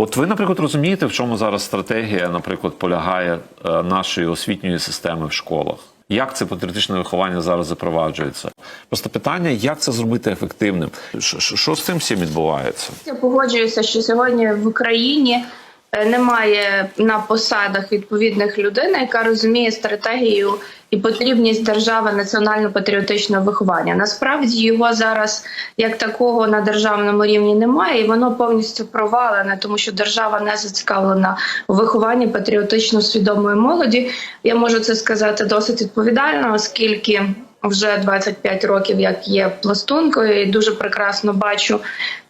От ви, наприклад, розумієте, в чому зараз стратегія, наприклад, полягає е, нашої освітньої системи в школах? Як це патріотичне виховання зараз запроваджується? Просто питання, як це зробити ефективним? Що, з цим всім відбувається? Я погоджуюся, що сьогодні в Україні е, немає на посадах відповідних людей, яка розуміє стратегію і потрібність держави національно-патріотичного виховання. Насправді його зараз як такого на державному рівні немає, і воно повністю провалене, тому що держава не зацікавлена у вихованні патріотично свідомої молоді. Я можу це сказати досить відповідально, оскільки вже 25 років, як є пластункою, і дуже прекрасно бачу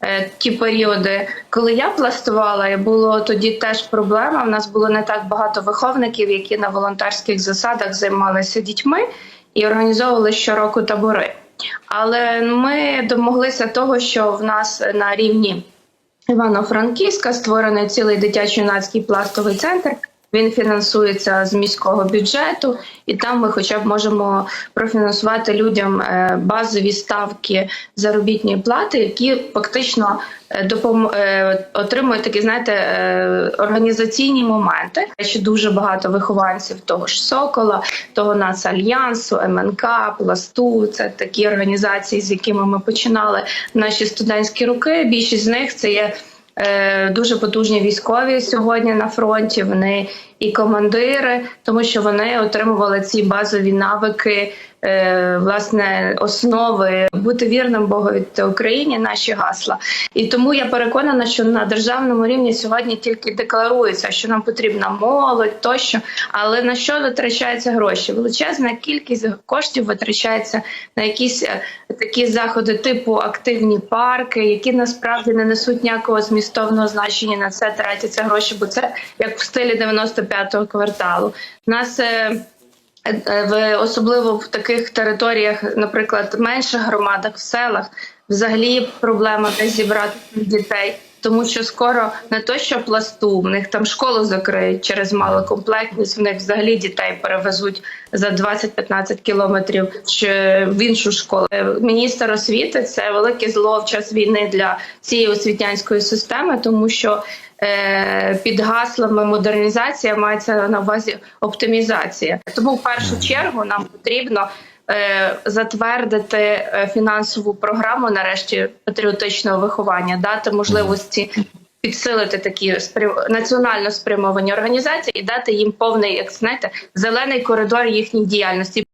е, ті періоди, коли я пластувала, і було тоді теж проблема. У нас було не так багато виховників, які на волонтерських засадах займалися дітьми і організовували щороку табори. Але ми домоглися того, що в нас на рівні Івано-Франківська створений цілий дитячо-юнацький пластовий центр. Він фінансується з міського бюджету, і там ми, хоча б, можемо профінансувати людям е, базові ставки заробітної плати, які фактично е, допом... е, отримують такі, знаєте, організаційні моменти. Ще дуже багато вихованців того ж Сокола, того Нацальянсу, МНК, Пласту. Це такі організації, з якими ми починали наші студентські роки. Більшість з них це є. Е, Дуже потужні військові сьогодні на фронті. Вони і командири, тому що вони отримували ці базові навики, е, власне, основи бути вірним Богові та Україні. Наші гасла. І тому я переконана, що на державному рівні сьогодні тільки декларується, що нам потрібна молодь тощо. Але на що витрачаються гроші? Величезна кількість коштів витрачається на якісь е, такі заходи, типу активні парки, які насправді не несуть ніякого змістовного значення на це тратяться гроші, бо це як в стилі 95-го кварталу. Нас е, е, в особливо в таких територіях, наприклад, менших громадах в селах, взагалі проблема де зібрати дітей. Тому що скоро не то, що пласту, в них там школу закриють через малокомплектність. В них взагалі дітей перевезуть за 20-15 кілометрів в іншу школу. Е, Міністр освіти це велике зло в час війни для цієї освітянської системи, тому що е, під гаслами модернізація мається на увазі оптимізація. Тому в першу чергу нам потрібно затвердити е, фінансову програму нарешті патріотичного виховання, дати можливості підсилити такі спрям- національно спрямовані організації і дати їм повний, як знаєте, зелений коридор їхній діяльності.